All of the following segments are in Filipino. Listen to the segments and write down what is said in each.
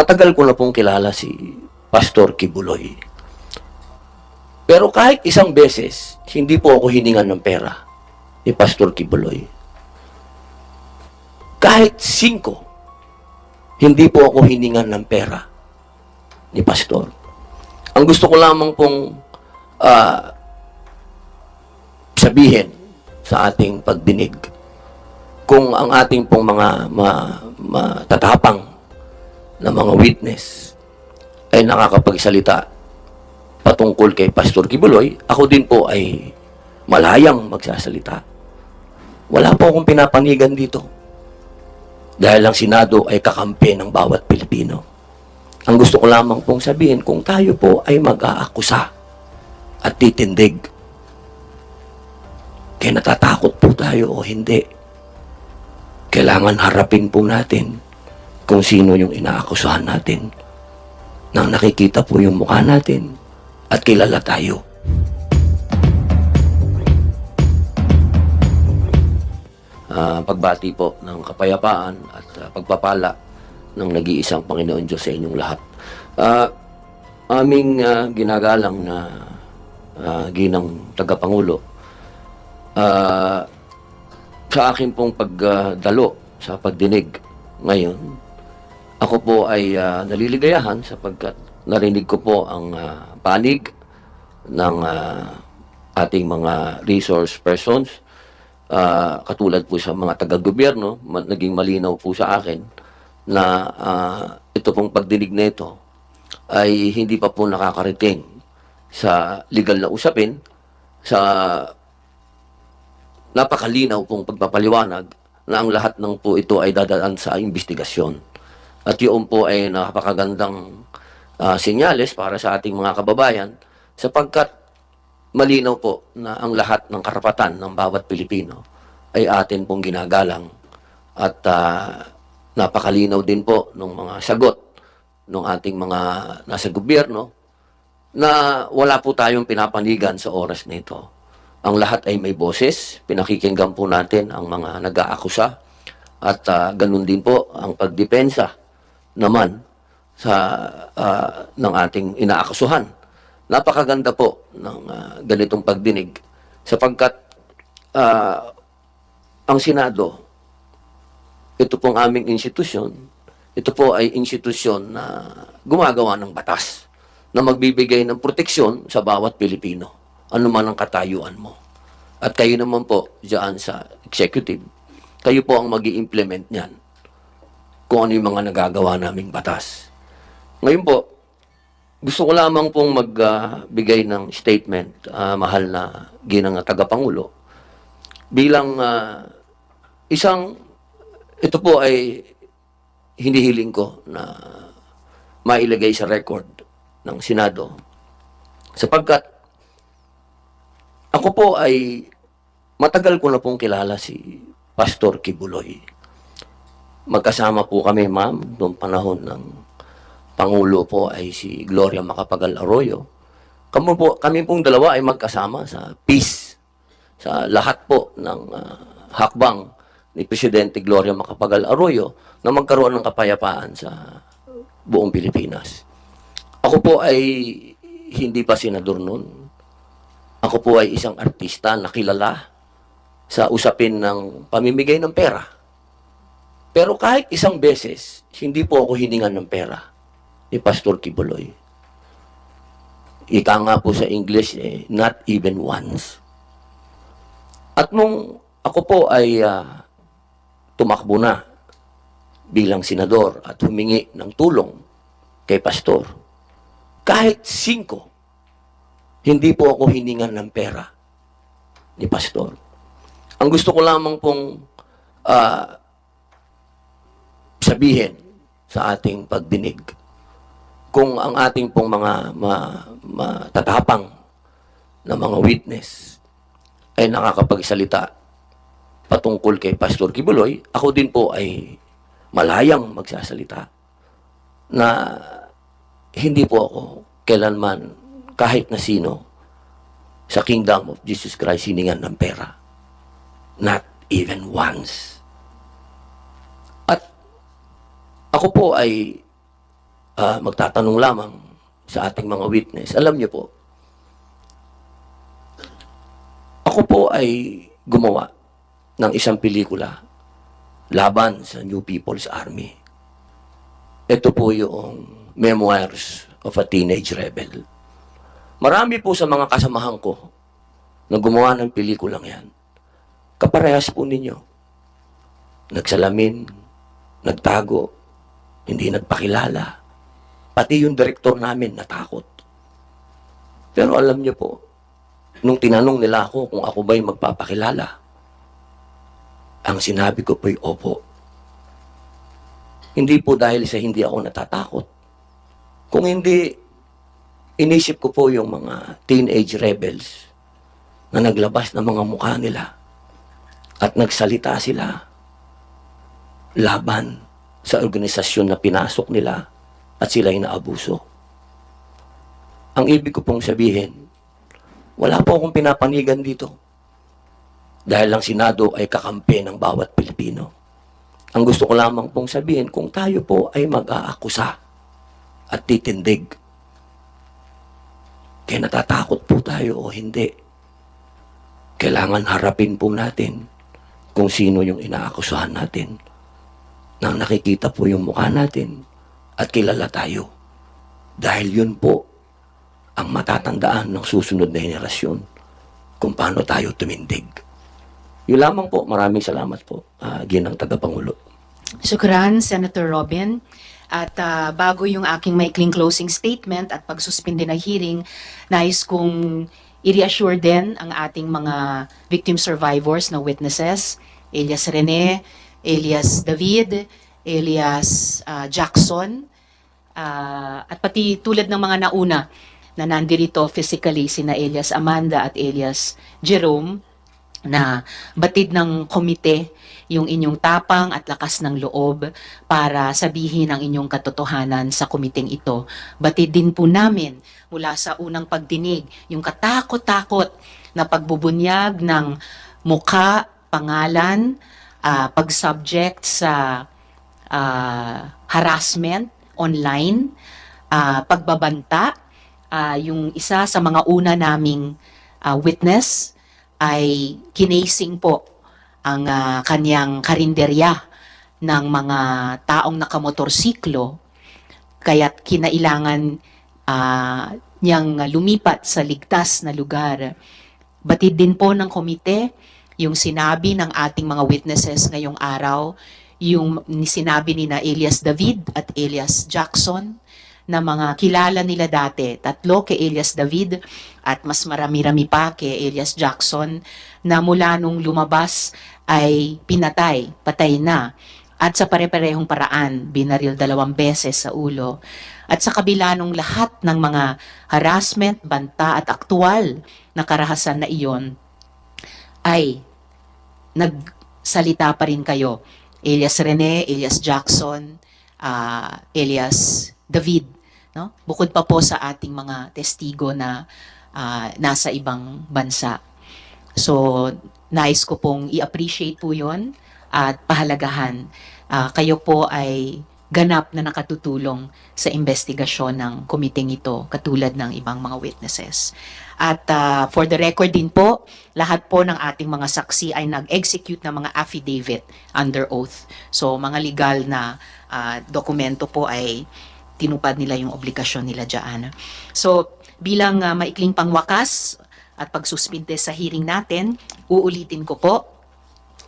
Matagal ko na pong kilala si Pastor Kibuloy. Pero kahit isang beses, hindi po ako hiningan ng pera ni Pastor Kibuloy. Kahit singko, hindi po ako hiningan ng pera ni Pastor. Ang gusto ko lamang pong ah, sabihin sa ating pagdinig kung ang ating pong mga ma, matatapang na mga witness ay nakakapagsalita patungkol kay Pastor Kibuloy, ako din po ay malayang magsasalita. Wala po akong pinapanigan dito. Dahil ang Senado ay kakampi ng bawat Pilipino. Ang gusto ko lamang pong sabihin, kung tayo po ay mag-aakusa at titindig, kaya natatakot po tayo o hindi, kailangan harapin po natin kung sino yung inaakusahan natin. Nang nakikita po yung mukha natin at kilala tayo. Ah, pagbati po ng kapayapaan at ah, pagpapala ng nag-iisang Panginoon Diyos sa inyong lahat. Ah, aming ah, ginagalang na ah, ginang tagapangulo, ah, sa akin pong pagdalo sa pagdinig ngayon, ako po ay ah, naliligayahan sapagkat narinig ko po ang ah, panig ng ah, ating mga resource persons Ah, katulad po sa mga taga-gobyerno, naging malinaw po sa akin na ah, ito pong pagdinig na ay hindi pa po nakakarating sa legal na usapin sa napakalinaw pong pagpapaliwanag na ang lahat ng po ito ay dadaan sa investigasyon. At yun po ay napakagandang ah, senyales para sa ating mga kababayan sapagkat malinaw po na ang lahat ng karapatan ng bawat Pilipino ay atin pong ginagalang at ah, napakalinaw din po ng mga sagot ng ating mga nasa gobyerno na wala po tayong pinapanigan sa oras na ito. Ang lahat ay may boses, pinakikinggan po natin ang mga nag-aakusa at ah, ganun din po ang pagdepensa naman sa ah, ng ating inaakusuhan napakaganda po ng ah, ganitong pagdinig sapagkat ah, ang Senado, ito pong aming institusyon, ito po ay institusyon na gumagawa ng batas na magbibigay ng proteksyon sa bawat Pilipino, ano man ang katayuan mo. At kayo naman po, diyan sa executive, kayo po ang mag implement niyan kung ano yung mga nagagawa naming batas. Ngayon po, gusto ko lamang pong magbigay ng statement, ah, mahal na ginang tagapangulo, bilang ah, isang, ito po ay hinihiling ko na mailagay sa record ng Senado. Sapagkat ako po ay matagal ko na pong kilala si Pastor Kibuloy. Magkasama po kami, ma'am, noong panahon ng Pangulo po ay si Gloria Macapagal Arroyo. Kami, po, kami pong dalawa ay magkasama sa peace, sa lahat po ng ah, hakbang ni Presidente Gloria Macapagal Arroyo na magkaroon ng kapayapaan sa buong Pilipinas. Ako po ay hindi pa senador noon. Ako po ay isang artista na kilala sa usapin ng pamimigay ng pera. Pero kahit isang beses, hindi po ako hiningan ng pera ni Pastor Kibuloy. Ika nga po sa English, eh, not even once. At nung ako po ay ah, tumakbo na bilang senador at humingi ng tulong kay Pastor, kahit singko, hindi po ako hiningan ng pera ni Pastor. Ang gusto ko lamang pong ah, sabihin sa ating pagdinig, kung ang ating pong mga ma, matatapang na mga witness ay nakakapagsalita patungkol kay Pastor Kibuloy, ako din po ay malayang magsasalita na hindi po ako kailanman kahit na sino sa kingdom of Jesus Christ hiningan ng pera. Not even once. At ako po ay ah, magtatanong lamang sa ating mga witness. Alam niyo po, ako po ay gumawa ng isang pelikula laban sa New People's Army. Ito po yung Memoirs of a Teenage Rebel. Marami po sa mga kasamahan ko na gumawa ng pelikulang yan. Kaparehas po ninyo. Nagsalamin, nagtago, hindi nagpakilala. Pati yung direktor namin natakot. Pero alam niyo po, nung tinanong nila ako kung ako ba'y magpapakilala, ang sinabi ko po'y opo. Hindi po dahil sa hindi ako natatakot. Kung hindi, inisip ko po yung mga teenage rebels na naglabas ng mga mukha nila at nagsalita sila laban sa organisasyon na pinasok nila at sila inaabuso. Ang ibig ko pong sabihin, wala po akong pinapanigan dito. Dahil ang Senado ay kakampi ng bawat Pilipino. Ang gusto ko lamang pong sabihin, kung tayo po ay mag-aakusa at titindig, kaya natatakot po tayo o hindi, kailangan harapin po natin kung sino yung inaakusahan natin. Nang nakikita po yung mukha natin at kilala tayo. Dahil yun po ang matatandaan ng susunod na henerasyon kung paano tayo tumindig. Yun lamang po. Maraming salamat po, uh, Ginang Tagapangulo. Shukran, Senator Robin. At ah, bago yung aking maikling closing statement at pagsuspindi ng hearing, nais kong i-reassure din ang ating mga victim survivors na witnesses, Elias Rene, Elias David, Elias ah, Jackson, ah, at pati tulad ng mga nauna na nandirito physically sina Elias Amanda at Elias Jerome na batid ng komite yung inyong tapang at lakas ng loob para sabihin ang inyong katotohanan sa komiteng ito. Batid din po namin mula sa unang pagdinig yung katakot-takot na pagbubunyag ng muka, pangalan, ah, pag-subject sa ah, harassment online, ah, pagbabanta, ah, yung isa sa mga una naming ah, witness ay kinasing po ang ah, kanyang karinderya ng mga taong nakamotorsiklo kaya't kinailangan ah, niyang lumipat sa ligtas na lugar. Batid din po ng komite yung sinabi ng ating mga witnesses ngayong araw, yung sinabi ni na Elias David at Elias Jackson na mga kilala nila dati, tatlo kay Elias David at mas marami-rami pa kay Elias Jackson na mula nung lumabas ay pinatay, patay na. At sa pare-parehong paraan, binaril dalawang beses sa ulo. At sa kabila nung lahat ng mga harassment, banta at aktual na karahasan na iyon, ay nagsalita pa rin kayo. Elias Rene, Elias Jackson, ah, Elias David. No? Bukod pa po sa ating mga testigo na ah, nasa ibang bansa. So, nais ko pong i-appreciate po yon at pahalagahan. Ah, kayo po ay ganap na nakatutulong sa investigasyon ng komiteng ito, katulad ng ibang mga witnesses. At ah, for the record din po, lahat po ng ating mga saksi ay nag-execute ng mga affidavit under oath. So, mga legal na ah, dokumento po ay tinupad nila yung obligasyon nila dyan. So, bilang ah, maikling pangwakas at pagsuspinde sa hearing natin, uulitin ko po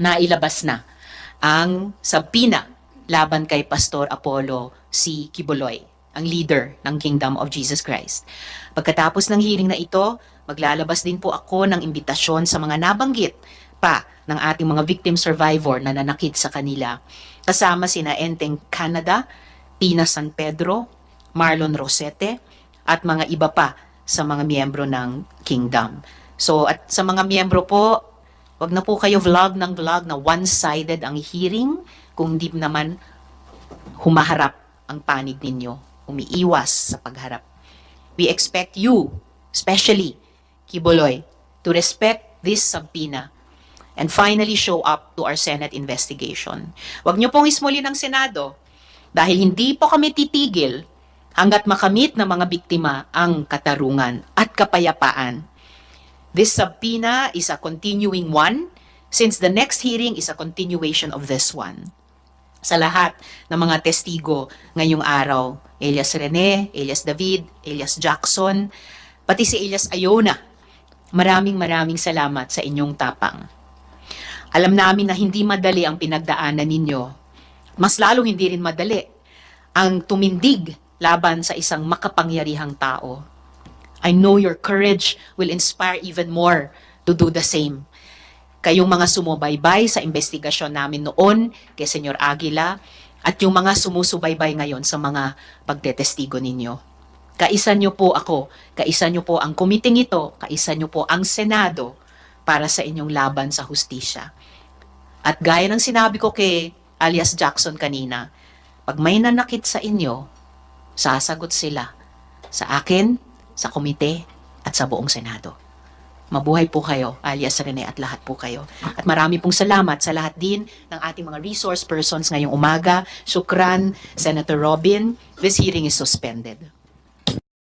na ilabas na ang sabpina laban kay Pastor Apollo C. Kibuloy, ang leader ng Kingdom of Jesus Christ. Pagkatapos ng hearing na ito, maglalabas din po ako ng imbitasyon sa mga nabanggit pa ng ating mga victim survivor na nanakit sa kanila. Kasama sina Enteng Canada, Tina San Pedro, Marlon Rosete, at mga iba pa sa mga miyembro ng Kingdom. So, at sa mga miyembro po, wag na po kayo vlog ng vlog na one-sided ang hearing, kung di naman humaharap ang panig ninyo, umiiwas sa pagharap. We expect you, especially Kibuloy, to respect this subpoena and finally show up to our Senate investigation. Huwag niyo pong ismuli ng Senado dahil hindi po kami titigil hanggat makamit ng mga biktima ang katarungan at kapayapaan. This subpoena is a continuing one since the next hearing is a continuation of this one. Sa lahat ng mga testigo ngayong araw, Elias Rene, Elias David, Elias Jackson, pati si Elias Ayona, maraming maraming salamat sa inyong tapang. Alam namin na hindi madali ang pinagdaanan ninyo. Mas lalo hindi rin madali ang tumindig laban sa isang makapangyarihang tao. I know your courage will inspire even more to do the same. Kayong mga sumubaybay sa investigasyon namin noon kay Senyor Aguila at yung mga sumusubaybay ngayon sa mga pagtetestigo ninyo. Kaisa nyo po ako, kaisa nyo po ang kumiting ito, kaisa nyo po ang Senado para sa inyong laban sa hustisya. At gaya ng sinabi ko kay alias Jackson kanina, pag may nanakit sa inyo, sasagot sila sa akin, sa komite, at sa buong Senado. Mabuhay po kayo, alias Rene at lahat po kayo. At marami pong salamat sa lahat din ng ating mga resource persons ngayong umaga. Shukran, Senator Robin. This hearing is suspended.